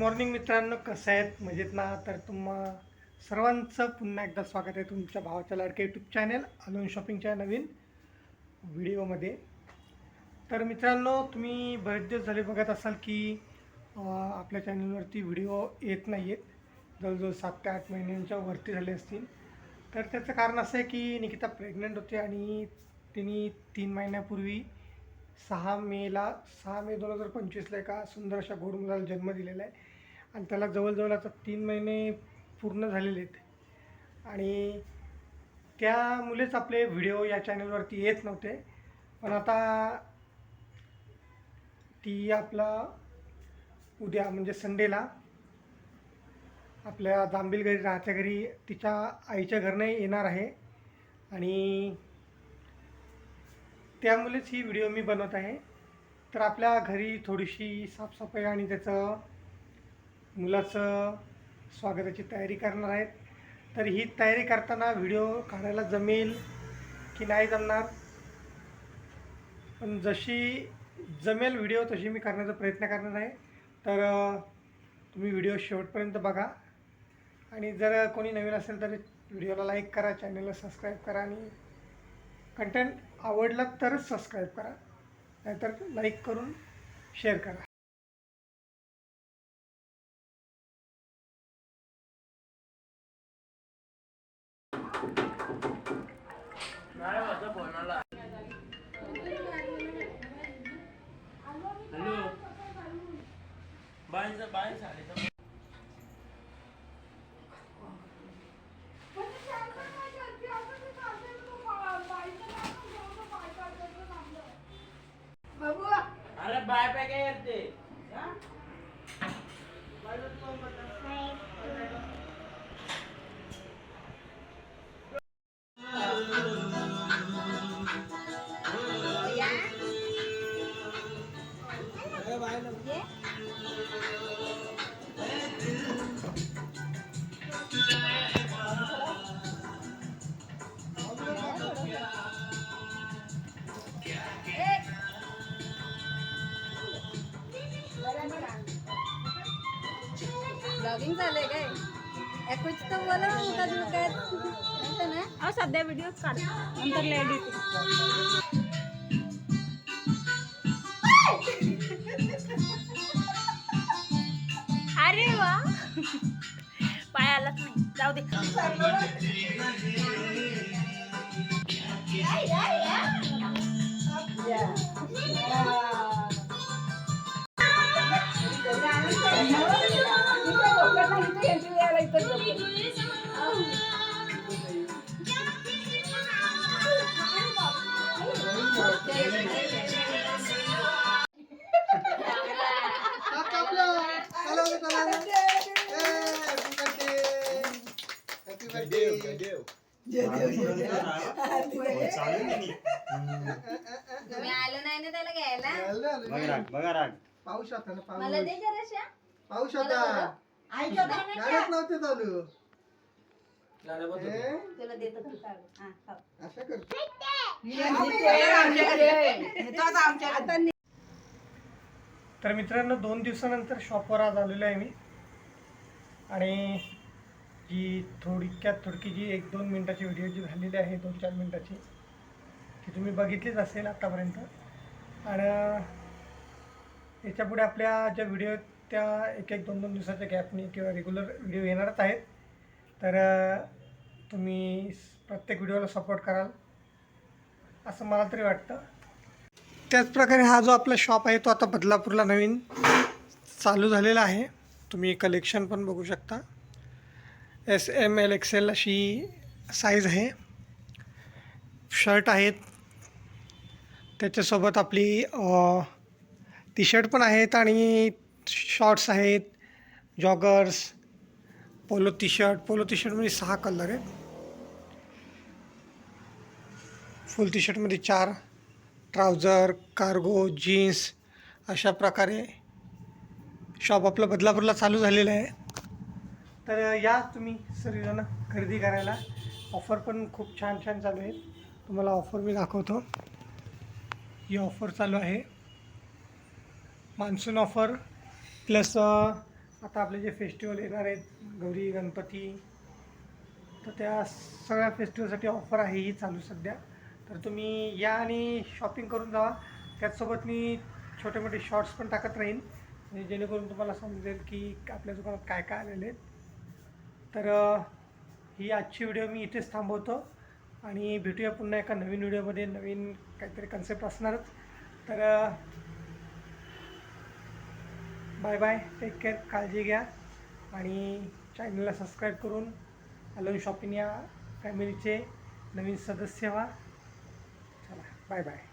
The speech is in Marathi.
मॉर्निंग मित्रांनो कसं आहेत? मजेत ना? तर तुम्हा सर्वांचं पुन्हा एकदा स्वागत आहे तुमच्या भावाच्या लाडके यूट्यूब चॅनल अलोन शॉपिंगच्या नवीन व्हिडिओमध्ये. तर मित्रांनो तुम्ही बरेच दिवस झाले बघत असाल की आपल्या चॅनलवरती व्हिडिओ येत नाही आहेत जवळजवळ सात ते आठ महिन्यांच्या वरती झाले असतील. तर त्याचं कारण असं आहे की निकिता प्रेग्नंट होते आणि तिने तीन महिन्यापूर्वी सहा मेला सहा मे दोन हजार पंचवीसला एका सुंदर अशा घोडमुलाला जन्म दिलेला आहे. आणि त्याला जवळजवळ आता तीन महिने पूर्ण झालेले आहेत. आणि त्यामुळेच आपले व्हिडिओ या चॅनलवरती येत नव्हते. पण आता ती आपला उद्या म्हणजे संडेला आपल्या जांबील घरी राहत्या घरी तिच्या आईच्या घरनं येणार आहे. आणि त्यामुळेच ही व्हिडिओ मी बनवत आहे. तर आपल्या घरी थोडीशी साफसफाई आणि त्याचं मुलाचं स्वागताची तयारी करणार आहेत. तर ही तयारी करताना व्हिडिओ काढायला जमेल की नाही जमणार? पण जशी जमेल व्हिडिओ तशी मी करण्याचा प्रयत्न करणार आहे. तर तुम्ही व्हिडिओ शेवटपर्यंत बघा. आणि जर कोणी नवीन असेल तर व्हिडिओला लाईक करा चॅनलला सबस्क्राईब करा आणि कंटेंट आवडला तरच सबस्क्राईब करा. नाहीतर लाईक करून शेअर करा. हॅलो. बाय बाय झाले अरे बाय पे काय येते ब्लॉगिंग चालू आहे काय ए, कुछ तो बोला असं ना? अहो सध्या व्हिडिओ काढ. नंतर एडिटिंग अरे वा. पाय आलाच नाही. जाऊ दे. तुम्ही आलो नाही ना त्याला घ्यायला बघा राग पाऊस होता ना मला पाऊस जराशा पाऊस होता नव्हते चालू हे? तुला देतो तू हा, खाऊ. असं करतो तर मित्रांनो दोन दिवसानंतर शॉपवर आज आलेलो आहे मी आणि जी थोडक्यात थोडकी जी एक दोन मिनटाची व्हिडिओ जी झालेली आहे दोन चार मिनटाची ती तुम्ही बघितलीच असेल आत्तापर्यंत आणि याच्यापुढे आपल्या ज्या व्हिडिओ त्या एक एक दोन दोन दिवसाच्या गॅपनी किंवा रेग्युलर व्हिडिओ येणारच आहेत. तर तुम्ही प्रत्येक व्हिडिओला सपोर्ट कराल असं मला तरी वाटतं. त्याचप्रकारे हा जो आपला शॉप आहे तो आता बदलापूरला नवीन चालू झालेला आहे. तुम्ही कलेक्शन पण बघू शकता. एस एम एल एक्सेल अशी साईज आहे. शर्ट आहेत. त्याच्यासोबत आपली टी शर्ट पण आहेत आणि शॉर्ट्स आहेत joggers polo T shirt polo T शर्टमध्ये सहा कलर आहेत. फुल टी शर्टमध्ये चार. ट्राउझर कार्गो जीन्स अशा प्रकारे शॉप आपलं बदलापूरला चालू झालेलं आहे. तर या तुम्ही सर्वजण खरेदी करायला. ऑफर पण खूप छान छान चालू आहेत तुम्हाला ऑफर मी दाखवतो. ही ऑफर चालू आहे. मान्सून ऑफर प्लस आता आपले जे फेस्टिवल येणार आहेत गौरी गणपती तर त्या सगळ्या फेस्टिवलसाठी ऑफर आहे ही चालू सध्या. तर तुम्ही या आणि शॉपिंग करून जावा. त्याचसोबत मी छोटे मोठे शॉर्ट्स पण टाकत राहीन. जेणेकरून तुम्हाला समजेल की आपल्या दुकानात काय काय आलेले आहेत. तर ही आजची व्हिडिओ मी इथेच थांबवतो आणि भेटूया पुन्हा एका नवीन व्हिडिओमध्ये नवीन काहीतरी कन्सेप्ट असणारच. तर बाय बाय टेक केअर काळजी घ्या आणि चॅनलला सबस्क्राईब करून अलोन शॉपिंग या फॅमिलीचे नवीन सदस्य व्हा. चला बाय बाय